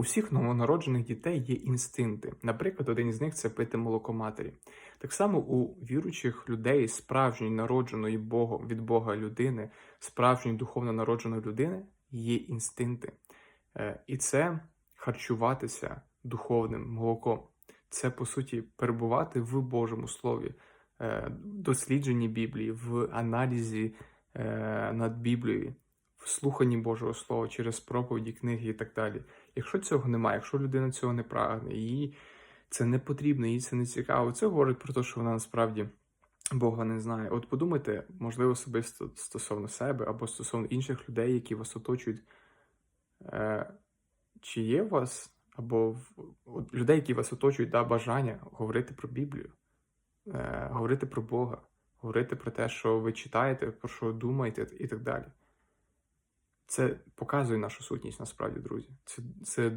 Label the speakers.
Speaker 1: У всіх новонароджених дітей є інстинкти. Наприклад, один із них це пити молоко матері. Так само у віруючих людей, справжньої народженої Богом від Бога людини, справжньої духовно народженої людини є інстинкти. Е, І це харчуватися духовним молоком. Це по суті перебувати в Божому Слові, е, дослідженні Біблії, в аналізі е, над Біблією, в слуханні Божого Слова через проповіді, книги і так далі. Якщо цього немає, якщо людина цього не прагне, їй це не потрібно, їй це не цікаво, це говорить про те, що вона насправді Бога не знає. От подумайте, можливо, особисто стосовно себе або стосовно інших людей, які вас оточують. Е, Чи є у вас або в от людей, які вас оточують, да, бажання говорити про Біблію, е, говорити про Бога, говорити про те, що ви читаєте, про що думаєте і так далі. Це показує нашу сутність насправді, друзі. Це, це